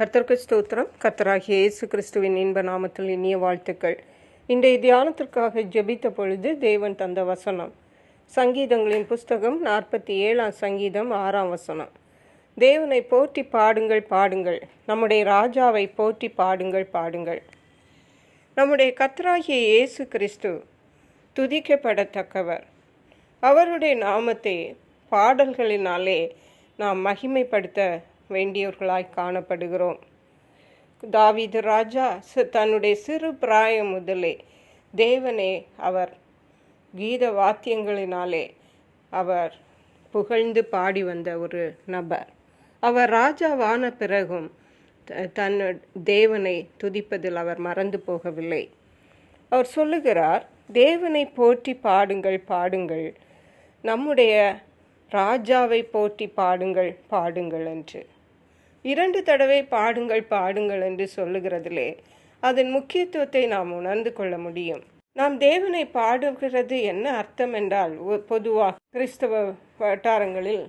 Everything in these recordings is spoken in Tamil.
கர்த்தருக்கு ஸ்தோத்திரம். கர்த்தராகிய இயேசு கிறிஸ்துவின் இன்ப நாமத்தில் இனிய வாழ்த்துக்கள். இன்றைய தியானத்திற்காக ஜெபித்த பொழுது தேவன் தந்த வசனம். சங்கீதங்களின் புஸ்தகம் நாற்பத்தி ஏழாம் சங்கீதம் ஆறாம் வசனம். தேவனை போற்றி பாடுங்கள் பாடுங்கள். நம்முடைய ராஜாவை போற்றி பாடுங்கள் பாடுங்கள். நம்முடைய கர்த்தராகிய இயேசு கிறிஸ்து துதிக்கப்படத்தக்கவர். அவருடைய நாமத்தை பாடல்களினாலே நாம் மகிமைப்படுத்த வேண்டியவர்களாய் காணப்படுகிறோம். தாவீது ராஜா தன்னுடைய சிறு பிராயம் முதலே தேவனே அவர் கீத வாத்தியங்களினாலே அவர் புகழ்ந்து பாடி வந்த ஒரு நபர். அவர் ராஜாவான பிறகும் த- தன் தேவனை துதிப்பதில் அவர் மறந்து போகவில்லை. அவர் சொல்லுகிறார் தேவனை போற்றி பாடுங்கள் பாடுங்கள். நம்முடைய ராஜாவை போற்றி பாடுங்கள் பாடுங்கள் என்று. இரண்டு தடவை பாடுங்கள் பாடுங்கள் என்று சொல்லுகிறதிலே அதன் முக்கியத்துவத்தை நாம் உணர்ந்து கொள்ள முடியும். நாம் தேவனை பாடுகிறது என்ன அர்த்தம் என்றால் பொதுவாக கிறிஸ்தவ வட்டாரங்களில்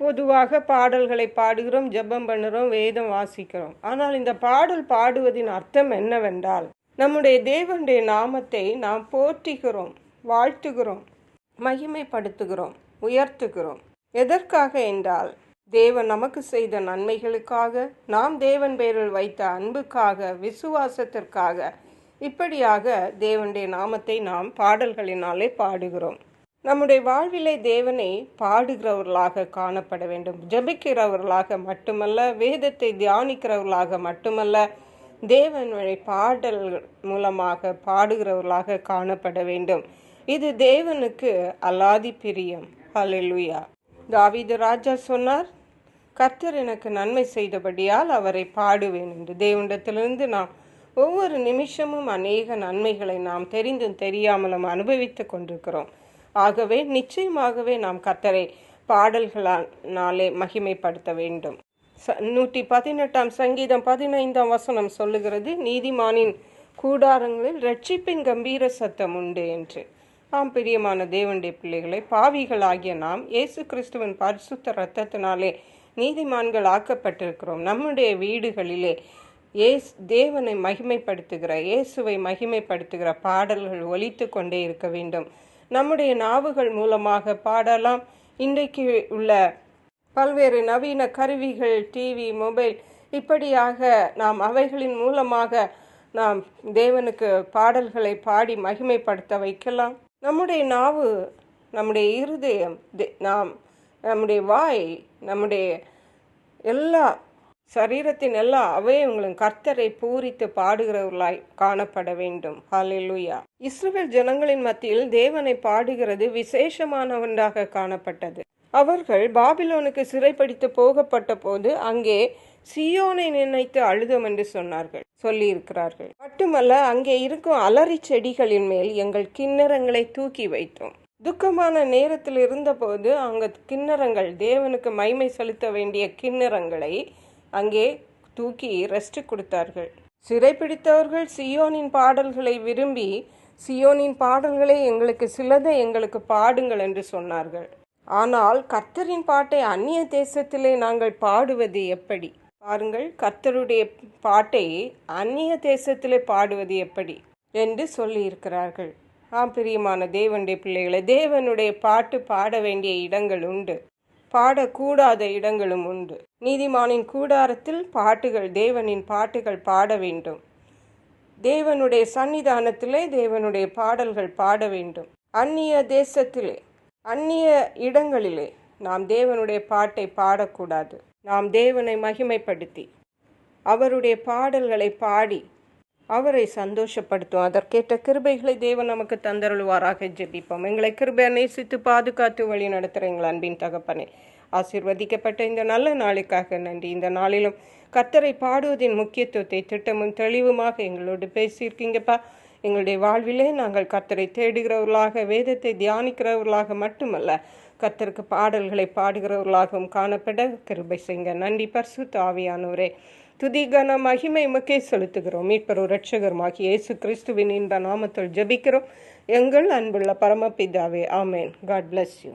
பொதுவாக பாடல்களை பாடுகிறோம் ஜெபம் பண்ணுறோம் வேதம் வாசிக்கிறோம். ஆனால் இந்த பாடல் பாடுவதின் அர்த்தம் என்னவென்றால் நம்முடைய தேவனுடைய நாமத்தை நாம் போற்றுகிறோம் வாழ்த்துகிறோம் மகிமைப்படுத்துகிறோம் உயர்த்துகிறோம். எதற்காக என்றால் தேவன் நமக்கு செய்த நன்மைகளுக்காக நாம் தேவன் பேரில் வைத்த அன்புக்காக விசுவாசத்திற்காக. இப்படியாக தேவனுடைய நாமத்தை நாம் பாடல்களினாலே பாடுகிறோம். நம்முடைய வாழ்விலே தேவனை பாடுகிறவர்களாக காணப்பட வேண்டும். ஜெபிக்கிறவர்களாக மட்டுமல்ல வேதத்தை தியானிக்கிறவர்களாக மட்டுமல்ல தேவனுடைய பாடல் மூலமாக பாடுகிறவர்களாக காணப்பட வேண்டும். இது தேவனுக்கு அலாதி பிரியம். ஹalleluya தாவீது ராஜா சொன்னார் கர்த்தர் எனக்கு நன்மை செய்தபடியால் அவரை பாடுவேன் என்று தேவனிடத்திலிருந்து நாம் ஒவ்வொரு நிமிஷமும் அநேக நன்மைகளை நாம் தெரிந்தும் தெரியாமலும் அனுபவித்துக் கொண்டிருக்கிறோம். ஆகவே நிச்சயமாகவே நாம் கர்த்தரை பாடல்களானாலே மகிமைப்படுத்த வேண்டும். ச- நூற்றி பதினெட்டாம் சங்கீதம் பதினைந்தாம் வசனம் சொல்லுகிறது நீதிமானின் கூடாரங்களில் ரட்சிப்பின் கம்பீர சத்தம் உண்டு என்று. ஆம் பிரியமான தேவனுடைய பிள்ளைகளை பாவிகளாகிய நாம் இயேசு கிறிஸ்துவின் பரிசுத்த இரத்தத்தினாலே நீதிமான்கள் ஆக்கப்பட்டிருக்கிறோம் நம்முடைய வீடுகளிலே இயேசு தேவனை மகிமைப்படுத்துகிற இயேசுவை மகிமைப்படுத்துகிற பாடல்கள் ஒலித்து கொண்டே இருக்க வேண்டும். நம்முடைய நாவுகள் மூலமாக பாடலாம். இன்றைக்கு உள்ள பல்வேறு நவீன கருவிகள் டிவி மொபைல் இப்படியாக நாம் அவைகளின் மூலமாக நாம் தேவனுக்கு பாடல்களை பாடி மகிமைப்படுத்த வைக்கலாம். நம்முடைய நாவு நம்முடைய இருதயம் தே- நாம் நம்முடைய வாய் நம்முடைய எல்லா சரீரத்தின் எல்லா அவயவங்களும் கர்த்தரை பூரித்து பாடுகிறவர்களாய் காணப்பட வேண்டும். ஹalleluya இஸ்ரேல் ஜனங்களின் மத்தியில் தேவனை பாடுகிறது விசேஷமானவன்றாக காணப்பட்டது. அவர்கள் பாபிலோனுக்கு சிறைப்பிடித்து போகப்பட்ட போது அங்கே சியோனை நினைத்து அழுதம் என்று சொன்னார்கள் சொல்லியிருக்கிறார்கள். மட்டுமல்ல அங்கே இருக்கும் அலறி செடிகளின் மேல் எங்கள் கிண்ணறங்களை தூக்கி வைத்தோம். துக்கமான நேரத்தில் இருந்தபோது அங்கே கிண்ணறங்கள் தேவனுக்கு மைமை செலுத்த வேண்டிய கிண்ணறங்களை அங்கே தூக்கி ரெஸ்ட் கொடுத்தார்கள். சிறைப்பிடித்தவர்கள் சியோனின் பாடல்களை விரும்பி சியோனின் பாடல்களை எங்களுக்கு சிலதை எங்களுக்கு பாடுங்கள் என்று சொன்னார்கள். ஆனால் கர்த்தரின் பாட்டை அந்நிய தேசத்திலே நாங்கள் பாடுவது எப்படி? பாருங்கள் கர்த்தருடைய பாட்டை அந்நிய தேசத்திலே பாடுவது எப்படி? என்று சொல்லியிருக்கிறார்கள். ஆம் பிரியமான தேவனுடைய பிள்ளைகளை தேவனுடைய பாட்டு பாட வேண்டிய இடங்கள் உண்டு. பாடக்கூடாத இடங்களும் உண்டு. நீதிமானின் கூடாரத்தில் பாட்டுகள் தேவனின் பாட்டுகள் பாட வேண்டும். தேவனுடைய சன்னிதானத்திலே தேவனுடைய பாடல்கள் பாட வேண்டும். அந்நிய தேசத்திலே அந்நிய இடங்களிலே நாம் தேவனுடைய பாட்டை பாடக்கூடாது. நாம் தேவனை மகிமைப்படுத்தி அவருடைய பாடல்களை பாடி அவரை சந்தோஷப்படுத்தும். அதற்கேற்ற கிருபைகளை தேவன் நமக்கு தந்தருள்வாராக ஜெபிப்போம். எங்களை கிருபை நேசித்து பாதுகாத்து வழி நடத்துகிற எங்கள் அன்பின் தகப்பனே. ஆசிர்வதிக்கப்பட்ட இந்த நல்ல நாளுக்காக நன்றி. இந்த நாளிலும் கத்தரை பாடுவதின் முக்கியத்துவத்தை திட்டமும் தெளிவுமாக எங்களோடு பேசியிருக்கீங்கப்பா. எங்களுடைய வாழ்விலே நாங்கள் கத்தரை தேடுகிறவர்களாக வேதத்தை தியானிக்கிறவர்களாக மட்டுமல்ல கத்தருக்கு பாடல்களை பாடுகிறவர்களாகவும் காணப்பட கிருபை செய்ங்க நன்றி பர்சு தாவியானோரே துதிகன மகிமை உமக்கே செலுத்துகிறோம். மீட்பரும் ரட்சகருமாகி இயேசு கிறிஸ்துவின் இந்த நாமத்தில் ஜபிக்கிறோம். எங்கள் அன்புள்ள பரமபிதாவே ஆமேன். God bless you